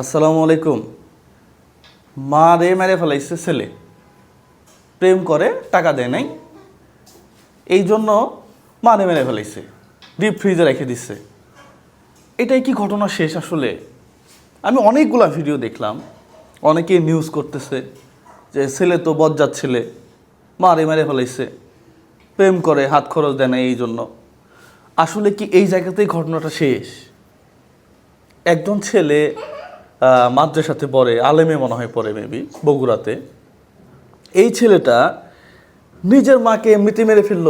আসসালামু আলাইকুম। মা রে মেরে ফেলাইছে ছেলে। প্রেম করে, টাকা দেয় নাই। এই জন্য মা রে মেরে ফেলাইছে। ডিপ ফ্রিজে রেখে দিচ্ছে এটাই কি ঘটনা শেষ আসলে? আমি অনেকগুলা ভিডিও দেখলাম। অনেকে নিউজ করতেছে যে ছেলে তো বজ্জাত ছেলে। মা রে মেরে ফেলাইছে। প্রেম করে, হাত খরচ দেয় না এই জন্য। আসলে কি এই জায়গাতেই ঘটনাটা শেষ? একজন ছেলে মাদ্রাসাতে পড়ে, আলেমে মনে হয় পড়ে মেবি বগুড়াতে। এই ছেলেটা নিজের মাকে এমনিতে মেরে ফেলল,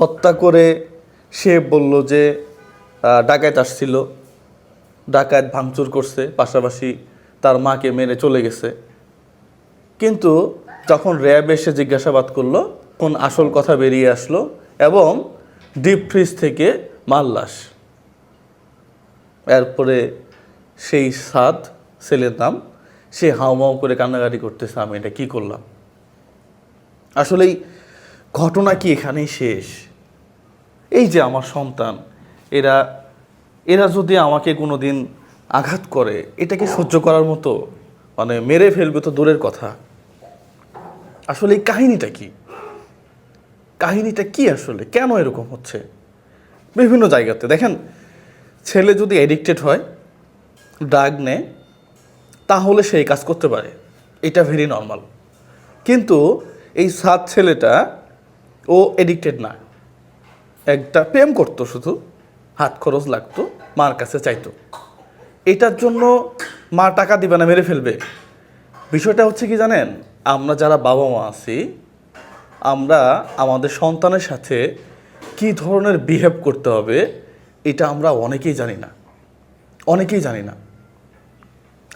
হত্যা করে সে বলল যে ডাকাত আসছিল, ডাকাত ভাঙচুর করছে, পাশাপাশি তার মাকে মেরে চলে গেছে। কিন্তু যখন র্যাব এসে জিজ্ঞাসাবাদ করল তখন আসল কথা বেরিয়ে আসলো এবং ডিপ ফ্রিজ থেকে মাল লাশ। এরপরে সেই সাদ ছেলের নাম, সে হাউমাউ করে কান্নাকাটি করতেছে, আমি এটা কি করলাম? আসলেই ঘটনা কি এখানেই শেষ? এই যে আমার সন্তান, এরা এরা যদি আমাকে কোনো দিন আঘাত করে এটাকে সহ্য করার মতো? মানে মেরে ফেলবে তো দূরের কথা। আসলে এই কাহিনীটা কি? কাহিনীটা কি আসলে? কেন এরকম হচ্ছে? বিভিন্ন জায়গাতে। দেখেন, ছেলে যদি অ্যাডিক্টেড হয় ড্রাগ নেয়, তাহলে সে এই কাজ করতে পারে। এটা ভেরি নর্মাল কিন্তু এই সাত ছেলেটা, ও এডিক্টেড না। একটা প্রেম করতো শুধু, হাত খরচ লাগতো, মার কাছে চাইতো। এটার জন্য মা টাকা দিবে না, মেরে ফেলবে। বিষয়টা হচ্ছে কি জানেন? আমরা যারা বাবা মা আছি, আমরা আমাদের সন্তানের সাথে কি ধরনের বিহেভ করতে হবে, এটা আমরা অনেকেই জানি না। অনেকেই জানি না।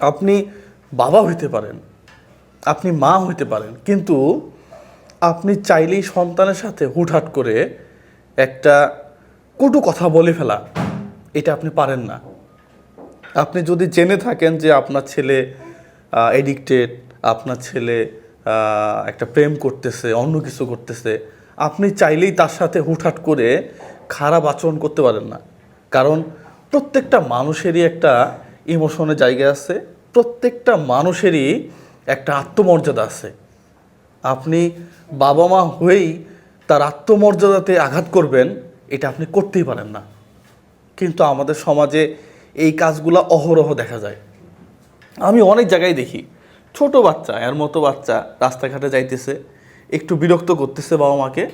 আপনি বাবা হইতে পারেন, আপনি মা হইতে পারেন, কিন্তু আপনি চাইলেই সন্তানের সাথে হুটহাট করে একটা কটু কথা বলে ফেলা, এটা আপনি পারেন না। আপনি যদি জেনে থাকেন যে আপনার ছেলে এডিক্টেড আপনার ছেলে একটা প্রেম করতেছে, অন্য কিছু করতেছে, আপনি চাইলেই তার সাথে হুটহাট করে খারাপ আচরণ করতে পারেন না। কারণ প্রত্যেকটা মানুষেরই একটা ইমোশনের জায়গা আছে, প্রত্যেকটা মানুষেরই একটা আত্মমর্যাদা আছে। আপনি বাবা মা হয়েই তার আত্মমর্যাদাতে আঘাত করবেন, এটা আপনি করতেই পারেন না। কিন্তু আমাদের সমাজে এই কাজগুলো অহরহ দেখা যায়। আমি অনেক জায়গায় দেখি, ছোট বাচ্চা, এর মতো বাচ্চা রাস্তাঘাটে যাইতেছে, একটু বিরক্ত করতেছে বাবা মাকে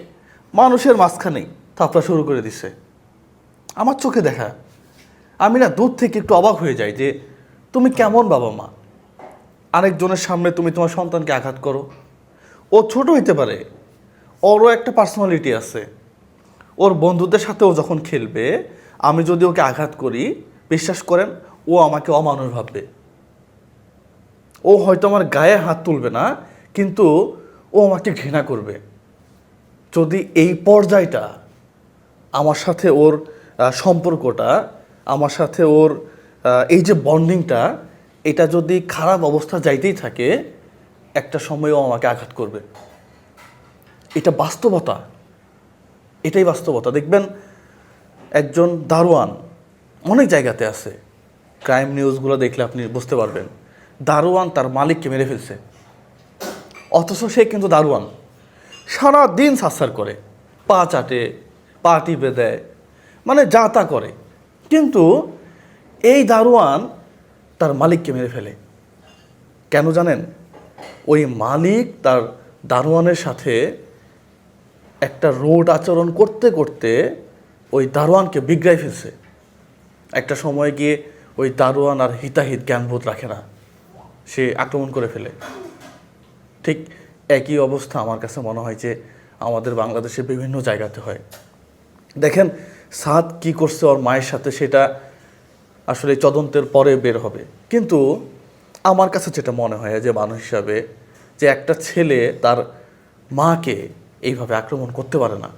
মানুষের মাঝখানেই থাপড়া শুরু করে দিছে। আমার চোখে দেখা আমি না দূর থেকে একটু অবাক হয়ে যাই যে তুমি কেমন বাবা মা? আরেকজনের সামনে তুমি তোমার সন্তানকে আঘাত করো। ও ছোট হইতে পারে, ওরও একটা পার্সোনালিটি আছে। ওর বন্ধুদের সাথেও যখন খেলবে, আমি যদি ওকে আঘাত করি, বিশ্বাস করেন, ও আমাকে অমানুষ ভাববে। ও হয়তো আমার গায়ে হাত তুলবে না, কিন্তু ও আমাকে ঘৃণা করবে। যদি এই পর্যায়টা আমার সাথে ওর সম্পর্কটা আমার সাথে ওর এই যে বন্ডিংটা এটা যদি খারাপ অবস্থা যাইতেই থাকে, একটা সময়ও আমাকে আঘাত করবে। এটা বাস্তবতা। এটাই বাস্তবতা। দেখবেন, একজন দারোয়ান অনেক জায়গাতে আছে। ক্রাইম নিউজগুলো দেখলে আপনি বুঝতে পারবেন। দারোয়ান তার মালিককে মেরে ফেলছে। অথচ সে কিন্তু দারোয়ান। সারা দিন সাসার করে। পা চাটে, পা টিপে দেয়। মানে যা তা করে। কিন্তু এই দারোয়ান তার মালিককে মেরে ফেলে। কেন জানেন? ওই মালিক তার দারোয়ানের সাথে একটা রোড আচরণ করতে করতে ওই দারোয়ানকে বিগড়াই ফেলছে। একটা সময় গিয়ে ওই দারোয়ান আর হিতাহিত জ্ঞানবোধ রাখে না। সে আক্রমণ করে ফেলে। ঠিক একই অবস্থা আমার কাছে মনে হয় যে আমাদের বাংলাদেশে বিভিন্ন জায়গাতে হয়। দেখেন সাদ কি করছে ওর মায়ের সাথে সেটা আসলে তদন্তের পরে বের হবে। কিন্তু আমার কাছে যেটা মনে হয় যে মানুষ হিসাবে যে একটা ছেলে তার মাকে এইভাবে আক্রমণ করতে পারে না,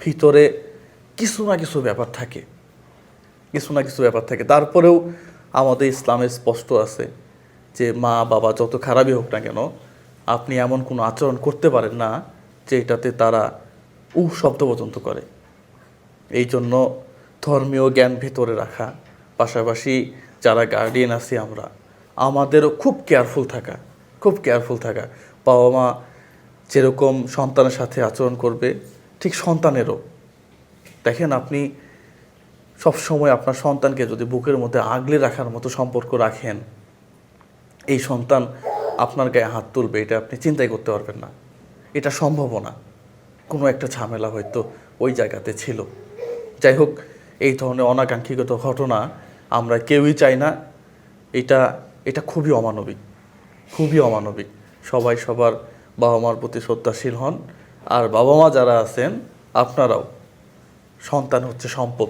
ভিতরে কিছু না কিছু ব্যাপার থাকে। কিছু না কিছু ব্যাপার থাকে। তারপরেও আমাদের ইসলামে স্পষ্ট আছে যে মা, বাবা যত খারাপই হোক না কেন, আপনি এমন কোনো আচরণ করতে পারেন না যে এটাতে তারা উ শব্দ পর্যন্ত করে। এই জন্য ধর্মীয় জ্ঞান ভেতরে রাখা। পাশাপাশি যারা গার্ডিয়ান আছি আমরা, আমাদেরও খুব কেয়ারফুল থাকা, খুব কেয়ারফুল থাকা। বাবা মা যেরকম সন্তানের সাথে আচরণ করবে, ঠিক সন্তানেরও। দেখেন আপনি সব সময় আপনার সন্তানকে যদি বুকের মধ্যে আগলে রাখার মতো সম্পর্ক রাখেন, এই সন্তান আপনার গায়ে হাত তুলবে, এটা আপনি চিন্তাই করতে পারবেন না। এটা সম্ভব না। কোনো একটা ঝামেলা হয়তো ওই জায়গাতে ছিল। যাই হোক, এই ধরনের অনাকাঙ্ক্ষিত ঘটনা আমরা কেউই চাই না। এটা এটা খুবই অমানবিক খুবই অমানবিক। সবাই সবার বাবা মার প্রতি শ্রদ্ধাশীল হন। আর বাবা মা যারা আছেন, আপনারাও। সন্তান হচ্ছে সম্পদ।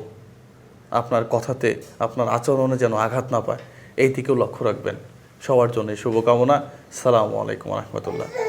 আপনার কথাতে, আপনার আচরণে যেন আঘাত না পায়, এই দিকেও লক্ষ্য রাখবেন। সবার জন্য শুভকামনা। সালামু আলাইকুম রহমতুল্লাহ।